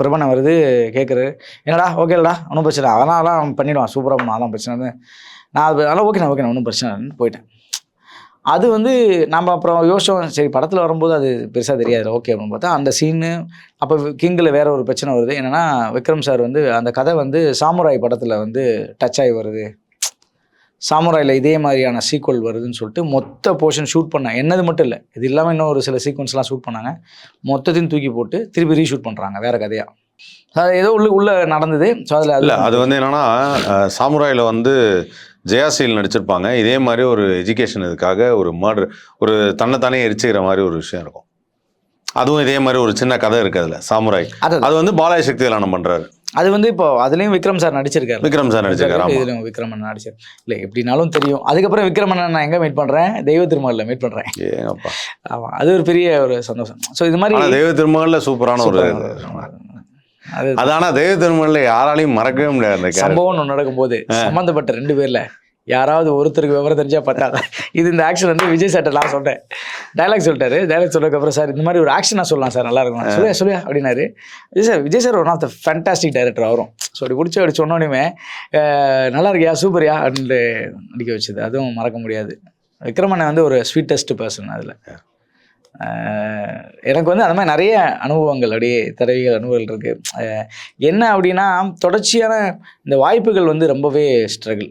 பிரபணம் வருது கேட்குறாரு என்னடா ஓகேடா ஒன்றும் பிரச்சனை இல்லை. அதனாலாம் பண்ணிடுவான். சூப்பராக பண்ணுவான். அதெல்லாம் பிரச்சனை. நான் அது அதெல்லாம் ஓகேண்ணா ஓகேண்ணா ஒன்றும் பிரச்சனை இல்லைன்னு போயிட்டேன். அது வந்து நம்ம அப்புறம் யோசிச்சோம் சரி படத்தில் வரும்போது அது பெருசாக தெரியாது. ஓகே அப்படின்னு பார்த்தா அந்த சீனு அப்போ கிங்கில் வேற ஒரு பிரச்சனை வருது. என்னென்னா விக்ரம் சார் வந்து அந்த கதை வந்து சாமுராய் படத்தில் வந்து டச் ஆகி வருது. சாமுராயில் இதே மாதிரியான சீக்வல் வருதுன்னு சொல்லிட்டு மொத்த போர்ஷன் ஷூட் பண்ணாங்க என்னது மட்டும் இல்லை இது இல்லாமல் இன்னும் ஒரு சில சீக்வன்ஸ்லாம் ஷூட் பண்ணாங்க. மொத்தத்தையும் தூக்கி போட்டு திருப்பி ரீஷூட் பண்ணுறாங்க வேற கதையாக அது ஏதோ உள்ள உள்ள நடந்தது. ஸோ அதில் இல்ல அது வந்து என்னன்னா சாமுராயில வந்து ஜெயாசீல் நடிச்சிருப்பாங்க. இதே மாதிரி ஒரு எஜுகேஷன் இதுக்காக ஒரு மர்டர் ஒரு தன்னைத்தானே எரிச்சுக்கிற மாதிரி ஒரு விஷயம் இருக்கும். அதுவும் இதே மாதிரி ஒரு சின்ன கதை இருக்கு அதுல சாமுராய். அது அது வந்து பாலாய சக்தி பண்றாரு. அது வந்து இப்போ அதுலேயும் விக்ரம் சார் நடிச்சிருக்காரு. விக்ரம் சார் நடிச்சிருக்காரு ஆமா. இதுலயும் விக்ரமன் நடிச்சார். இல்லை எப்படினாலும் தெரியும். அதுக்கப்புறம் விக்ரமன் நான் எங்கே மீட் பண்ணுறேன் தெய்வ திருமலில் மீட் ஏங்கப்பா. ஆமாம் அது ஒரு பெரிய ஒரு சந்தோஷம். ஸோ இது மாதிரி தெய்வ திருமகள்ல சூப்பரான ஒரு அது அது ஆனா தெய்வ திருமகள்ல யாராலையும் மறக்கவே முடியாது. சம்பவம் ஒன்று நடக்கும்போது சம்மந்தப்பட்ட ரெண்டு பேர்ல யாராவது ஒருத்தருக்கு விவரம் தெரிஞ்சா பார்த்தா இது இந்த ஆக்ஷன் வந்து விஜய் சார்ட்ட நான் சொன்னேன் டைலாக் சொல்லிட்டாரு. டைலாக் சொன்னதுக்கப்புறம் சார் இந்த மாதிரி ஒரு ஆக்ஷன் நான் சொல்லலாம் சார் நல்லா இருக்கும் சொல்லியா சொல்லியா அப்படின்னாரு. Vijay sir Vijay sir one of the fantastic director வரும் ஸோ அப்படி பிடிச்சி அப்படி சொன்னோடனே நல்லா இருக்கியா? சூப்பரியா அப்படின்ட்டு நடிக்க வச்சது. அதுவும் மறக்க முடியாது. விக்ரமண்ணன் வந்து ஒரு ஸ்வீட்டஸ்ட் பர்சன் அதில். எனக்கு வந்து அந்த மாதிரி நிறைய அனுபவங்கள் அப்படியே தடவிகள் அனுபவங்கள் இருக்குது என்ன அப்படின்னா தொடர்ச்சியான இந்த வாய்ப்புகள் வந்து ரொம்பவே ஸ்ட்ரகிள்